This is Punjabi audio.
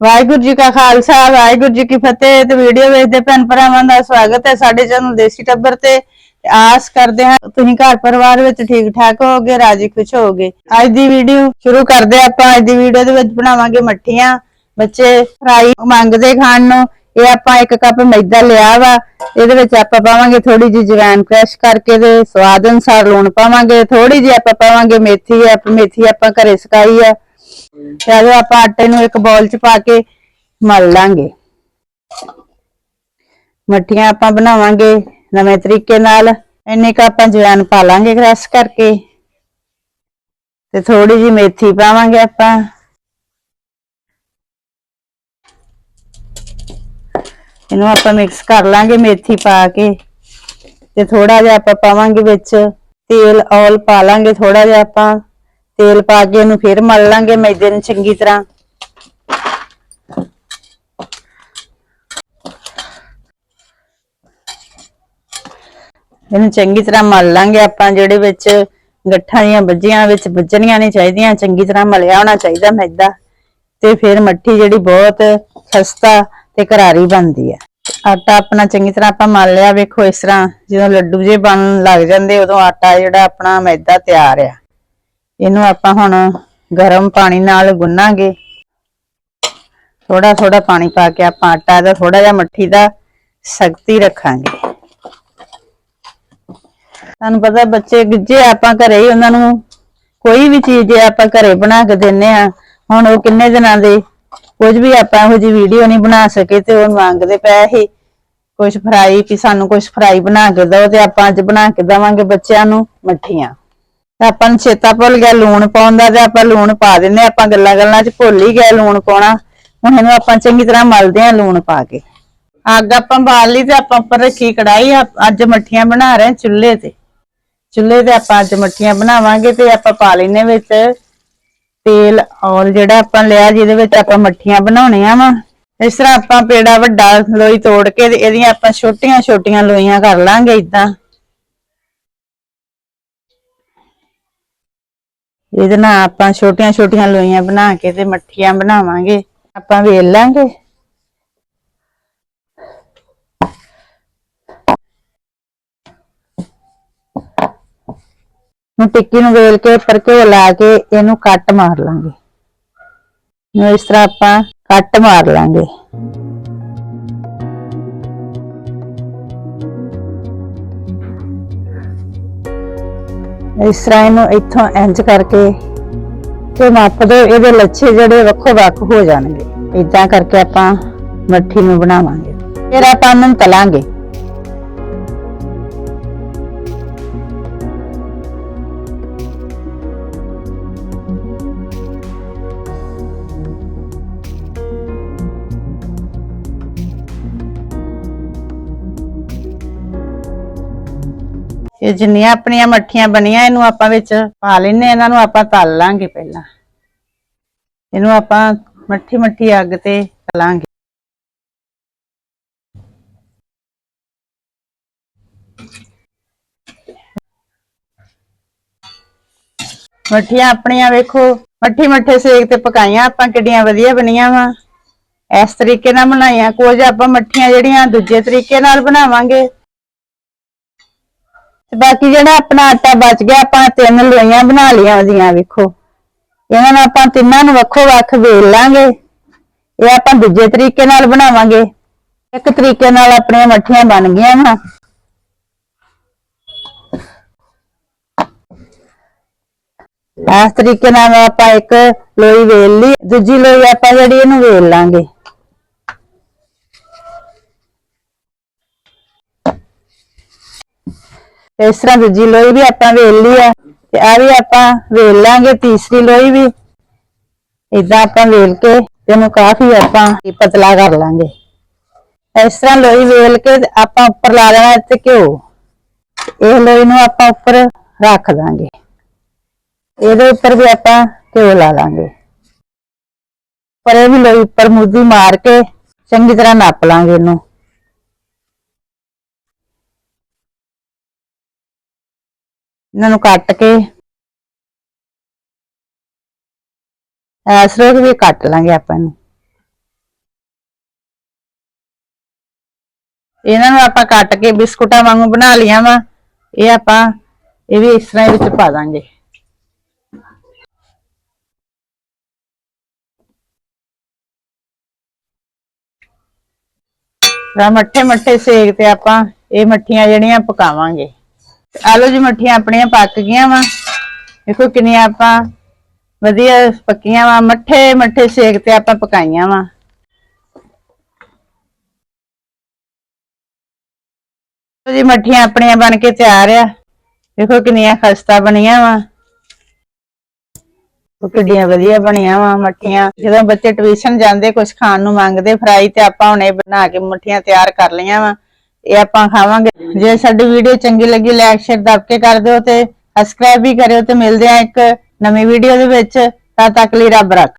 ਵਾਹਿਗੁਰੂ ਜੀ ਕਾ ਖਾਲਸਾ, ਵਾਹਿਗੁਰੂ ਜੀ ਕੀ ਫਤਿਹ ਤੇ ਵੀਡੀਓ ਵੇਖਦੇ ਭੈਣ ਭਰਾਵਾਂ ਦਾ ਸਵਾਗਤ ਹੈ ਸਾਡੇ ਚੈਨਲ ਦੇਸੀ ਟੱਬਰ ਤੇ। ਆਸ ਕਰਦੇ ਹਾਂ ਤੁਸੀਂ ਘਰ ਪਰਿਵਾਰ ਵਿੱਚ ਠੀਕ ਠਾਕ ਹੋਗੇ ਰਾਜੀ ਖੁਸ਼ ਹੋਗੇ ਅੱਜ ਦੀ ਵੀਡੀਓ ਸ਼ੁਰੂ ਕਰਦੇ ਆਪਾਂ। ਅੱਜ ਦੀ ਵੀਡੀਓ ਦੇ ਵਿੱਚ ਬਣਾਵਾਂਗੇ ਮੱਠੀਆਂ। ਬੱਚੇ ਫਰਾਈ ਮੰਗਦੇ ਖਾਣ ਨੂੰ। ਇਹ ਆਪਾਂ ਇੱਕ ਕੱਪ ਮੈਦਾ ਲਿਆ ਵਾ। ਇਹਦੇ ਵਿੱਚ ਆਪਾਂ ਪਾਵਾਂਗੇ ਥੋੜੀ ਜਿਹੀ ਜਵੈਨ ਕ੍ਰਸ਼ ਕਰਕੇ ਤੇ ਸਵਾਦ ਅਨੁਸਾਰ ਲੂਣ ਪਾਵਾਂਗੇ। ਥੋੜੀ ਜਿਹੀ ਆਪਾਂ ਪਾਵਾਂਗੇ ਮੇਥੀ ਆ। ਮੇਥੀ ਆਪਾਂ ਘਰੇ ਸੁਕਾਈ ਆ। ਚਲੋ ਆਪਾਂ ਆਟੇ ਨੂੰ ਇੱਕ ਬੋਲ ਚ ਪਾ ਕੇ ਮਲ ਲਾਂਗੇ। ਮੱਠੀਆਂ ਆਪਾਂ ਬਣਾਵਾਂਗੇ ਨਵੇਂ ਤਰੀਕੇ ਨਾਲ। ਇੰਨੇ ਕ ਆਪਾਂ ਜਵੈਨ ਪਾ ਲਾਂਗੇ ਕ੍ਰਸ਼ ਕਰਕੇ। ਤੇ ਥੋੜੀ ਜਿਹੀ ਮੇਥੀ ਪਾਵਾਂਗੇ ਆਪਾਂ। ਇਹਨੂੰ ਆਪਾਂ ਮਿਕਸ ਕਰ ਲਾਂਗੇ ਮੇਥੀ ਪਾ ਕੇ। ਤੇ ਥੋੜਾ ਜਿਹਾ ਆਪਾਂ ਪਾਵਾਂਗੇ ਵਿੱਚ ਤੇਲ ਔਲ ਪਾ ਲਾਂਗੇ ਥੋੜਾ ਜਿਹਾ ਆਪਾਂ। ਤੇਲ ਪਾ ਕੇ ਇਹਨੂੰ ਫਿਰ ਮਲ ਲਾਂਗੇ ਮੈਦੇ ਨੂੰ ਚੰਗੀ ਤਰ੍ਹਾਂ। ਇਹਨੂੰ ਚੰਗੀ ਤਰ੍ਹਾਂ ਮਲ ਲਾਂਗੇ ਆਪਾਂ, ਜਿਹੜੇ ਵਿੱਚ ਗੱਠਾਂ ਦੀਆਂ ਵੱਜੀਆਂ ਵਿੱਚ ਵੱਜਣੀਆਂ ਨਹੀਂ ਚਾਹੀਦੀਆਂ, ਚੰਗੀ ਤਰ੍ਹਾਂ ਮਲਿਆ ਹੋਣਾ ਚਾਹੀਦਾ ਮੈਦਾ। ਤੇ ਫਿਰ ਮੱਠੀ ਜਿਹੜੀ ਬਹੁਤ ਖਸਤਾ ਤੇ ਕਰਾਰੀ ਬਣਦੀ ਹੈ ਆਟਾ ਆਪਣਾ ਚੰਗੀ ਤਰ੍ਹਾਂ ਆਪਾਂ ਮਲ ਲਿਆ, ਵੇਖੋ ਇਸ ਤਰ੍ਹਾਂ ਜਦੋਂ ਲੱਡੂ ਜੇ ਬਣਨ ਲੱਗ ਜਾਂਦੇ, ਉਦੋਂ ਆਟਾ ਜਿਹੜਾ ਆਪਣਾ ਮੈਦਾ ਤਿਆਰ ਆ। ਇਹਨੂੰ ਆਪਾਂ ਹੁਣ ਗਰਮ ਪਾਣੀ ਨਾਲ ਗੁੰਨਾਂਗੇ। ਥੋੜਾ ਥੋੜਾ ਪਾਣੀ ਪਾ ਕੇ ਆਪਾਂ ਆਟਾ ਦਾ ਥੋੜਾ ਜਿਹਾ ਮੱਠੀ ਦਾ ਸਖਤੀ ਰੱਖਾਂਗੇ। ਤੁਹਾਨੂੰ ਪਤਾ ਬੱਚੇ ਗਿੱਜੇ ਆਪਾਂ ਘਰੇ ਹੀ ਉਹਨਾਂ ਨੂੰ ਕੋਈ ਵੀ ਚੀਜ਼ ਜੇ ਆਪਾਂ ਘਰੇ ਬਣਾ ਕੇ ਦਿੰਨੇ ਆ, ਹੁਣ ਉਹ ਕਿੰਨੇ ਦਿਨਾਂ ਦੇ ਕੁਝ ਵੀ ਆਪਾਂ ਇਹੋ ਜਿਹੀ ਵੀਡੀਓ ਨਹੀਂ ਬਣਾ ਸਕੇ ਤੇ ਉਹ ਮੰਗਦੇ ਪਏ ਸੀ ਕੁਝ ਫਰਾਈ ਕਿ ਸਾਨੂੰ ਕੁਝ ਫਰਾਈ ਬਣਾ ਕੇ ਦਿਓ ਤੇ ਆਪਾਂ ਅੱਜ ਬਣਾ ਕੇ ਦੇਵਾਂਗੇ ਬੱਚਿਆਂ ਨੂੰ ਮੱਠੀਆਂ। ਆਪਾਂ ਨੂੰ ਚੇਤਾ ਭੁੱਲ ਗਿਆ ਲੂਣ ਪਾਉਣ ਦਾ ਤੇ ਆਪਾਂ ਲੂਣ ਪਾ ਦਿੰਨੇ ਆਪਾਂ ਗੱਲਾਂ ਗੱਲਾਂ 'ਚ ਭੁੱਲ ਹੀ ਗਏ ਲੂਣ ਪਾਉਣਾ। ਹੁਣ ਇਹਨੂੰ ਆਪਾਂ ਚੰਗੀ ਤਰ੍ਹਾਂ ਮਲਦੇ ਆ ਲੂਣ ਪਾ ਕੇ। ਅੱਗ ਆਪਾਂ ਬਾਲ ਲਈ ਤੇ ਆਪਾਂ ਉੱਪਰ ਰੱਖੀ ਕੜਾਈ ਅੱਜ ਮੱਠੀਆਂ ਬਣਾ ਰਹੇ ਹਾਂ ਚੁੱਲ੍ਹੇ ਤੇ। ਚੁੱਲ੍ਹੇ ਤੇ ਆਪਾਂ ਅੱਜ ਮੱਠੀਆਂ ਬਣਾਵਾਂਗੇ ਤੇ ਆਪਾਂ ਪਾ ਲੈਨੇ ਵਿੱਚ ਤੇਲ ਔਰ ਜਿਹੜਾ ਆਪਾਂ ਲਿਆ ਜਿਹਦੇ ਵਿੱਚ ਆਪਾਂ ਮੱਠੀਆਂ ਬਣਾਉਣੀਆਂ ਵਾ। ਇਸ ਤਰ੍ਹਾਂ ਆਪਾਂ ਪੇੜਾ ਵੱਡਾ ਲੋਈ ਤੋੜ ਕੇ ਤੇ ਇਹਦੀਆਂ ਆਪਾਂ ਛੋਟੀਆਂ ਛੋਟੀਆਂ ਲੋਈਆਂ ਕਰ ਲਾਂਗੇ ਇਦਾਂ ਇਹਦੇ ਨਾਲ ਆਪਾਂ ਛੋਟੀਆਂ ਛੋਟੀਆਂ ਲੋਈਆਂ ਬਣਾ ਕੇ ਤੇ ਮੱਠੀਆਂ ਬਣਾਵਾਂਗੇ। ਆਪਾਂ ਵੇਲ ਲਾਂਗੇ। ਨੂੰ ਟਿੱਕੀ ਨੂੰ ਵੇਲ ਕੇ ਉੱਪਰ ਘਿਓ ਲਾ ਕੇ ਇਹਨੂੰ ਕੱਟ ਮਾਰ ਲਾਂਗੇ। ਇਸ ਤਰ੍ਹਾਂ ਆਪਾਂ ਕੱਟ ਮਾਰ ਲਾਂਗੇ। ਇਸ ਤਰ੍ਹਾਂ ਇਹਨੂੰ ਇੱਥੋਂ ਇੰਚ ਕਰਕੇ ਤੇ ਨੱਪ ਦੋ ਇਹਦੇ ਲੱਛੇ ਜਿਹੜੇ ਵੱਖੋ ਵੱਖ ਹੋ ਜਾਣਗੇ। ਇਦਾਂ ਕਰਕੇ ਆਪਾਂ ਮੱਠੀ ਨੂੰ ਬਣਾਵਾਂਗੇ। ਫਿਰ ਆਪਾਂ ਇਹਨੂੰ ਤਲਾਂਗੇ। ਇਹ ਜਿੰਨੀਆਂ ਆਪਣੀਆਂ ਮੱਠੀਆਂ ਬਣੀਆਂ, ਇਹਨੂੰ ਆਪਾਂ ਵਿੱਚ ਪਾ ਲੈਨੇ ਇਹਨਾਂ ਨੂੰ ਆਪਾਂ ਤਲ ਲਾਂਗੇ ਪਹਿਲਾਂ। ਇਹਨੂੰ ਆਪਾਂ ਮੱਠੀ ਮੱਠੀ ਅੱਗ ਤੇ ਤਲਾਂਗੇ। ਮੱਠੀਆਂ ਆਪਣੀਆਂ ਵੇਖੋ, ਮੱਠੀ ਮੱਠੇ ਸੇਕ ਤੇ ਪਕਾਈਆਂ। ਆਪਾਂ ਕਿੱਡੀਆਂ ਵਧੀਆ ਬਣੀਆਂ ਵਾ। ਇਸ ਤਰੀਕੇ ਨਾਲ ਬਣਾਈਆਂ। ਕੁਝ ਆਪਾਂ ਮੱਠੀਆਂ ਜਿਹੜੀਆਂ ਦੂਜੇ ਤਰੀਕੇ ਨਾਲ ਬਣਾਵਾਂਗੇ। ਤੇ ਬਾਕੀ ਜਿਹੜਾ ਆਪਣਾ ਆਟਾ ਬਚ ਗਿਆ, ਆਪਾਂ ਤਿੰਨ ਲੋਈਆਂ ਬਣਾ ਲਈਆਂ ਉਹਦੀਆਂ, ਵੇਖੋ। ਇਹਨਾਂ ਨੂੰ ਆਪਾਂ ਤਿੰਨਾਂ ਨੂੰ ਵੱਖੋ ਵੱਖ ਵੇਲ ਲਾਂਗੇ। ਇਹ ਆਪਾਂ ਦੂਜੇ ਤਰੀਕੇ ਨਾਲ ਬਣਾਵਾਂਗੇ। ਇੱਕ ਤਰੀਕੇ ਨਾਲ ਆਪਣੀਆਂ ਮੱਠੀਆਂ ਬਣ ਗਈਆਂ ਵਾ ਇਸ ਤਰੀਕੇ ਨਾਲ ਆਪਾਂ ਇੱਕ ਲੋਈ ਵੇਲ ਲਈ। ਦੂਜੀ ਲੋਈ ਆਪਾਂ ਜਿਹੜੀ ਇਹਨੂੰ ਵੇਲ ਲਾਂਗੇ। ਇਸ ਤਰ੍ਹਾਂ ਦੂਜੀ ਲੋਈ ਵੀ ਆਪਾਂ ਵੇਲ ਲਈ ਆ, ਤੇ ਆ ਵੀ ਆਪਾਂ ਵੇਲ ਲਾਂਗੇ, ਤੀਸਰੀ ਲੋਈ ਵੀ। ਇਦਾਂ ਆਪਾਂ ਵੇਲ ਕੇ ਇਹਨੂੰ ਕਾਫੀ ਆਪਾਂ ਪਤਲਾ ਕਰ ਲਾਂਗੇ। ਇਸ ਤਰ੍ਹਾਂ ਲੋਈ ਵੇਲ ਕੇ ਆਪਾਂ ਉੱਪਰ ਲਾ ਲੈਣਾ ਤੇ ਘਿਓ। ਇਹ ਲੋਈ ਨੂੰ ਆਪਾਂ ਉੱਪਰ ਰੱਖ ਦਾਂਗੇ। ਇਹਦੇ ਉੱਪਰ ਵੀ ਆਪਾਂ ਘਿਓ ਲਾ ਲਾਂਗੇ। ਪਰ ਇਹ ਵੀ ਲੋਈ ਉੱਪਰ ਮੁੱਦੀ ਮਾਰ ਕੇ ਚੰਗੀ ਤਰ੍ਹਾਂ ਨੱਪ ਲਾਂਗੇ ਇਹਨੂੰ। ਇਹਨਾਂ ਨੂੰ ਕੱਟ ਕੇ ਐਸਰੋਗ ਵੀ ਕੱਟ ਲਾਂਗੇ ਆਪਾਂ ਇਹਨੂੰ। ਇਹਨਾਂ ਨੂੰ ਆਪਾਂ ਕੱਟ ਕੇ ਬਿਸਕੁਟਾਂ ਵਾਂਗੂ ਬਣਾ ਲਿਆ ਵਾ, ਇਹ ਆਪਾਂ ਇਹ ਵੀ ਇਸ ਤਰ੍ਹਾਂ ਵਿੱਚ ਪਾ ਦਾਂਗੇ। ਰਾ ਮੱਠੇ ਮੱਠੇ ਸੇਕ ਤੇ ਆਪਾਂ ਇਹ ਮੱਠੀਆਂ ਜਿਹੜੀਆਂ ਪਕਾਵਾਂਗੇ। ਤੇ ਆਲੂ ਜੀ ਮੱਠੀਆਂ ਆਪਣੀਆਂ ਪੱਕ ਗਈਆਂ ਵਾ। ਦੇਖੋ ਕਿੰਨੀਆਂ ਆਪਾਂ ਵਧੀਆ ਪੱਕੀਆਂ ਵਾ। ਮੱਠੇ ਮੱਠੇ ਸੇਕ ਤੇ ਆਪਾਂ ਪਕਾਈਆਂ ਵਾ। ਜੀ ਮੱਠੀਆਂ ਆਪਣੀਆਂ ਬਣ ਕੇ ਤਿਆਰ ਆ। ਦੇਖੋ ਕਿੰਨੀਆਂ ਖਸਤਾ ਬਣੀਆਂ ਵਾ। ਉਹ ਕਿੱਡੀਆਂ ਵਧੀਆ ਬਣੀਆਂ ਵਾ ਮੱਠੀਆਂ। ਜਦੋਂ ਬੱਚੇ ਟਿਊਸ਼ਨ ਜਾਂਦੇ ਕੁਝ ਖਾਣ ਨੂੰ ਮੰਗਦੇ, ਫਰਾਈ ਤੇ ਆਪਾਂ ਹੁਣੇ ਬਣਾ ਕੇ ਮੱਠੀਆਂ ਤਿਆਰ ਕਰ ਲਈਆਂ ਵਾ। ਇਹ ਆਪਾਂ ਖਾਵਾਂਗੇ। ਜੇ ਸਾਡੀ ਵੀਡੀਓ ਚੰਗੀ ਲੱਗੀ ਲਾਈਕ ਸ਼ੇਅਰ ਦੱਬ ਕੇ ਕਰ ਦਿਓ ਤੇ ਸਬਸਕ੍ਰਾਈਬ ਵੀ ਕਰਿਓ ਤੇ ਮਿਲਦੇ ਆ ਇੱਕ ਨਵੀਂ ਵੀਡੀਓ ਦੇ ਵਿੱਚ। ਤਦ ਤੱਕ ਲਈ ਰੱਬ ਰੱਖ।